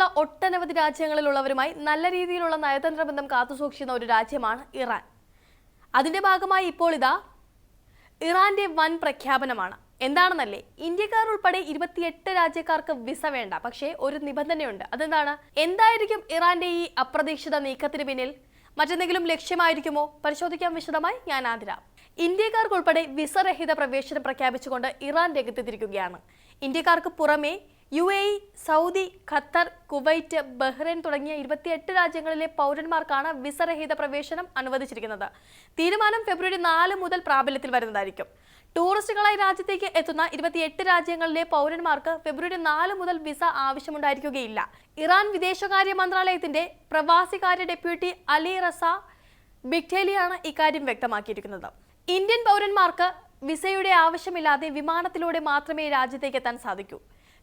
ഉൾപ്പെടെയുള്ള ഒട്ടനവധി രാജ്യങ്ങളിലുള്ളവരുമായി നല്ല രീതിയിലുള്ള നയതന്ത്ര ബന്ധം കാത്തുസൂക്ഷിക്കുന്ന ഒരു രാജ്യമാണ് ഇറാൻ. അതിന്റെ ഭാഗമായി ഇപ്പോൾ ഇതാ ഇറാന്റെ വൻ പ്രഖ്യാപനമാണ്. എന്താണെന്നല്ലേ? ഇന്ത്യക്കാർ ഉൾപ്പെടെ ഇരുപത്തിയെട്ട് രാജ്യക്കാർക്ക് വിസ വേണ്ട. പക്ഷേ ഒരു നിബന്ധനയുണ്ട്. അതെന്താണ്? എന്തായിരിക്കും ഇറാന്റെ ഈ അപ്രതീക്ഷിത നീക്കത്തിന് പിന്നിൽ? മറ്റെന്തെങ്കിലും ലക്ഷ്യമായിരിക്കുമോ? പരിശോധിക്കാൻ വിശദമായി ഞാൻ ആതിര. ഇന്ത്യക്കാർക്കുൾപ്പെടെ വിസ രഹിത പ്രവേശനം പ്രഖ്യാപിച്ചുകൊണ്ട് ഇറാൻ രംഗത്തെത്തിയിരിക്കുകയാണ്. ഇന്ത്യക്കാർക്ക് പുറമെ U A E Saudi Qatar Kuwait Bahrain തുടങ്ങിയ ഇരുപത്തിയെട്ട് രാജ്യങ്ങളിലെ പൗരന്മാർക്കാണ് വിസരഹിത പ്രവേശനം അനുവദിച്ചിരിക്കുന്നത്. തീരുമാനം ഫെബ്രുവരി നാല് മുതൽ പ്രാബല്യത്തിൽ വരുന്നതായിരിക്കും. ടൂറിസ്റ്റുകളായി രാജ്യത്തേക്ക് എത്തുന്ന ഇരുപത്തിയെട്ട് രാജ്യങ്ങളിലെ പൗരന്മാർക്ക് ഫെബ്രുവരി നാല് മുതൽ വിസ ആവശ്യമുണ്ടായിരിക്കുകയില്ല. ഇറാൻ വിദേശകാര്യ മന്ത്രാലയത്തിന്റെ പ്രവാസികാര്യ ഡെപ്യൂട്ടി അലി റസ ബിഗ്റ്റേലിയാണ് ഇക്കാര്യം വ്യക്തമാക്കിയിരിക്കുന്നത്. ഇന്ത്യൻ പൗരന്മാർക്ക് വിസയുടെ ആവശ്യമില്ലാതെ വിമാനത്തിലൂടെ മാത്രമേ രാജ്യത്തേക്ക് എത്താൻ സാധിക്കൂ.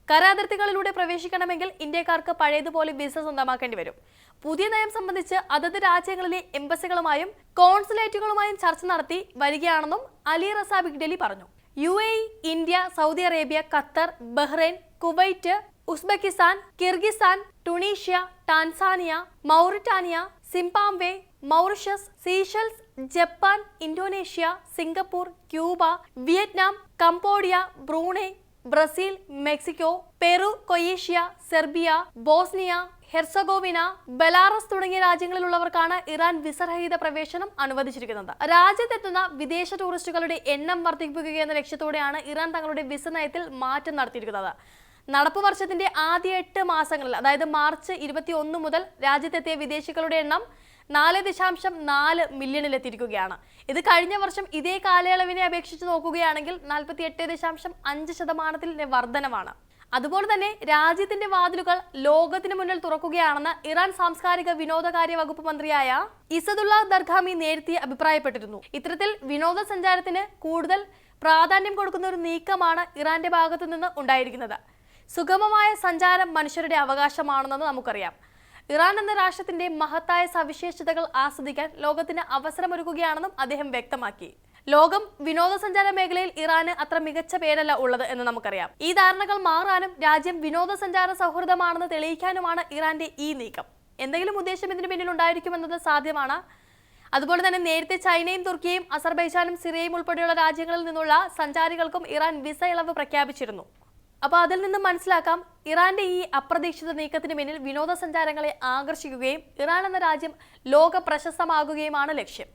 കരാതിർത്തികളിലൂടെ പ്രവേശിക്കണമെങ്കിൽ ഇന്ത്യക്കാർക്ക് പഴയതുപോലെ വിസ സ്വന്തമാക്കേണ്ടി വരും. പുതിയ നയം സംബന്ധിച്ച് അതത് രാജ്യങ്ങളിലെ എംബസികളുമായും കോൺസുലേറ്റുകളുമായും ചർച്ച നടത്തി വരികയാണെന്നും അലി റസാബിക് ബിഗ്ഡലി പറഞ്ഞു. U A India Saudi Arabia Qatar Bahrain Kuwait Uzbekistan Kyrgyzstan Tunisia Tanzania Mauritania Zimbabwe Mauritius Seychelles Japan Indonesia Singapore Cuba Vietnam Cambodia Brunei Brazil Mexico Peru കൊയേഷ്യ Serbia Bosnia Herzegovina Belarus തുടങ്ങിയ രാജ്യങ്ങളിലുള്ളവർക്കാണ് Iran വിസരഹിത പ്രവേശനം അനുവദിച്ചിരിക്കുന്നത്. രാജ്യത്തെത്തുന്ന വിദേശ ടൂറിസ്റ്റുകളുടെ എണ്ണം വർദ്ധിപ്പിക്കുക എന്ന ലക്ഷ്യത്തോടെയാണ് Iran തങ്ങളുടെ വിസ നയത്തിൽ മാറ്റം നടത്തിയിരിക്കുന്നത്. നടപ്പ് വർഷത്തിന്റെ ആദ്യ എട്ട് മാസങ്ങളിൽ അതായത് മാർച്ച് ഇരുപത്തി ഒന്ന് മുതൽ രാജ്യത്തെത്തിയ വിദേശികളുടെ എണ്ണം നാല് ദശാംശം നാല് മില്യണിലെത്തിയിരിക്കുകയാണ്. ഇത് കഴിഞ്ഞ വർഷം ഇതേ കാലയളവിനെ അപേക്ഷിച്ച് നോക്കുകയാണെങ്കിൽ നാൽപ്പത്തി എട്ട് ദശാംശം അഞ്ച് ശതമാനത്തിൽ വർധനമാണ് അതുപോലെ തന്നെ രാജ്യത്തിന്റെ വാതിലുകൾ ലോകത്തിന് മുന്നിൽ തുറക്കുകയാണെന്ന് ഇറാൻ സാംസ്കാരിക വിനോദകാര്യ വകുപ്പ് മന്ത്രിയായ ഇസദുള്ള ദർഗാമി നേരത്തെ അഭിപ്രായപ്പെട്ടിരുന്നു. ഇത്തരത്തിൽ വിനോദസഞ്ചാരത്തിന് കൂടുതൽ പ്രാധാന്യം കൊടുക്കുന്ന ഒരു നീക്കമാണ് ഇറാന്റെ ഭാഗത്തു നിന്ന് ഉണ്ടായിരിക്കുന്നത്. സുഗമമായ സഞ്ചാരം മനുഷ്യരുടെ അവകാശമാണെന്ന് നമുക്കറിയാം. ഇറാൻ എന്ന രാഷ്ട്രത്തിന്റെ മഹത്തായ സവിശേഷതകൾ ആസ്വദിക്കാൻ ലോകത്തിന് അവസരമൊരുക്കുകയാണെന്നും അദ്ദേഹം വ്യക്തമാക്കി. ലോകം വിനോദസഞ്ചാര മേഖലയിൽ ഇറാന് അത്ര മികച്ച പേരല്ല ഉള്ളത് എന്ന് നമുക്കറിയാം. ഈ ധാരണകൾ മാറാനും രാജ്യം വിനോദസഞ്ചാര സൗഹൃദമാണെന്ന് തെളിയിക്കാനുമാണ് ഇറാന്റെ ഈ നീക്കം. എന്തെങ്കിലും ഉദ്ദേശം ഇതിന് പിന്നിൽ ഉണ്ടായിരിക്കുമെന്നത് സാധ്യമാണ്. അതുപോലെ തന്നെ നേരത്തെ ചൈനയും തുർക്കിയും അസർബൈജാനും സിറിയയും ഉൾപ്പെടെയുള്ള രാജ്യങ്ങളിൽ നിന്നുള്ള സഞ്ചാരികൾക്കും ഇറാൻ വിസ ഇളവ് പ്രഖ്യാപിച്ചിരുന്നു. അപ്പോൾ അതിൽ നിന്ന് മനസ്സിലാക്കാം ഇറാന്റെ ഈ അപ്രതീക്ഷിത നീക്കത്തിന് പിന്നിൽ വിനോദസഞ്ചാരങ്ങളെ ആകർഷിക്കുകയും ഇറാൻ എന്ന രാജ്യം ലോക പ്രശസ്തമാകുകയുമാണ് ലക്ഷ്യം.